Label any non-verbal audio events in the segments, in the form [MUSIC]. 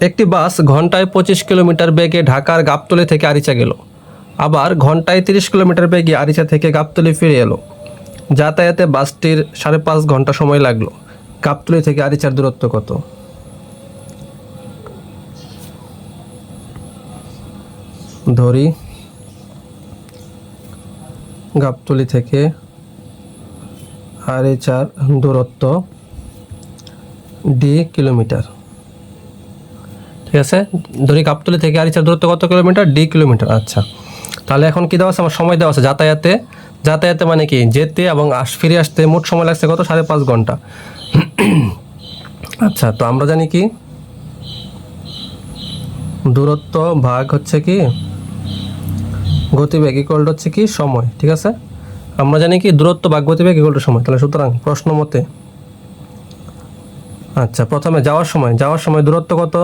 একটি বাস ঘন্টায় পঁচিশ কিলোমিটার বেগে ঢাকার গাবতলী থেকে আরিচা গেল। আবার ঘন্টায় তিরিশ কিলোমিটার বেগে আরিচা থেকে গাবতলী ফিরে এলো। যাতায়াতে বাসটির সাড়ে পাঁচ ঘণ্টা সময় লাগল। গাবতলী থেকে আরিচার দূরত্ব কত? ধরি। গাবতলী থেকে আরিচার দূরত্ব ডি কিলোমিটার। ঠিক আছে? ধরি গাবতলী থেকে আরিচার দূরত্ব কত কিলোমিটার? D kilometre. আচ্ছা। তাহলে এখন কী দেওয়া আছে? আমার সময় দেওয়া আছে। যাতায়াতে যাতায়াতে মানে কি? যেতে এবং আস, ফিরে আসতে মোট সময় লাগছে কত? সাড়ে পাঁচ ঘণ্টা। [CLEARS THROAT] আচ্ছা তো আমরা জানি কি? দূরত্ব ভাগ হচ্ছে কি? গতিবেগ ইকুয়াল হচ্ছে কি? সময়। ঠিক আছে? আমরা জানি কি? দূরত্ব ভাগ গতিবেগ ইকুয়াল সময়। তাহলে সুতরাং প্রশ্ন মতে আচ্ছা প্রথমে যাওয়ার সময়। যাওয়ার সময় দূরত্ব কত?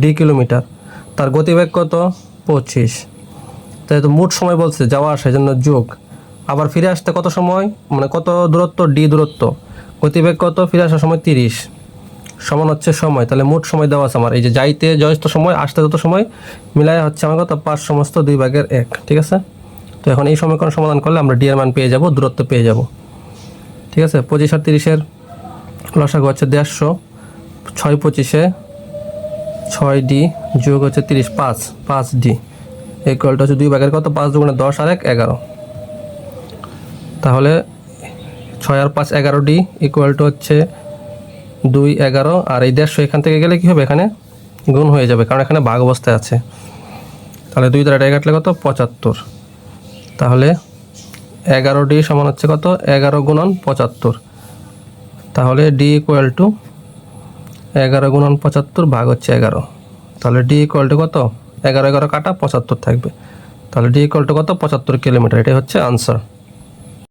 D kilometre. তার গতিবেগ কত? পঁচিশ। তাই তো মোট সময় বলছে যাওয়া আসার জন্য যোগ, আবার ফিরে আসতে কত সময়? মানে কত দূরত্ব? ডি দূরত্ব। গতিবেগ কত? ফিরে আসার সময় তিরিশ। সমান হচ্ছে সময়। তাহলে মোট সময় দেওয়া আছে আমার। এই যে যাইতে যত সময়, আসতে যত সময়, মিলায় হচ্ছে আমার কত? পাঁচ সমস্ত দুই ভাগের এক। ঠিক আছে? তো এখন এই সমীকরণ সমাধান করলে আমরা ডি এর মান পেয়ে যাব, দূরত্ব পেয়ে যাব। ঠিক আছে? পঁচিশ আর তিরিশের লসাগু হচ্ছে দেড়শো। ছয় পঁচিশে ছয় ডি যোগ হচ্ছে তিরিশ, পাঁচ পাঁচ ডি ইকুয়ালটা হচ্ছে দুই ভাগের কত? পাঁচ দুগুণে দশ আর এক, এগারো। তাহলে ছয় আর পাঁচ, এগারো ডি ইকুয়াল টু হচ্ছে দুই, এগারো। আর এই দেড়শো এখান থেকে গেলে কী হবে? এখানে গুণ হয়ে যাবে, কারণ এখানে ভাগ অবস্থায় আছে। তাহলে দুই দ্বারা কাটলে কত? পঁচাত্তর। তাহলে এগারো ডি সমান হচ্ছে কত? এগারো গুণন পঁচাত্তর। তাহলে ডি ইকুয়াল টু এগারো গুণন পঁচাত্তর ভাগ হচ্ছে এগারো। তাহলে ডি ইকুয়াল টু কত? এগারো এগারো কাটা পঁচাত্তর থাকবে। তাহলে ডি ইকুয়াল টু কত? পঁচাত্তর কিলোমিটার এটাই হচ্ছে আনসার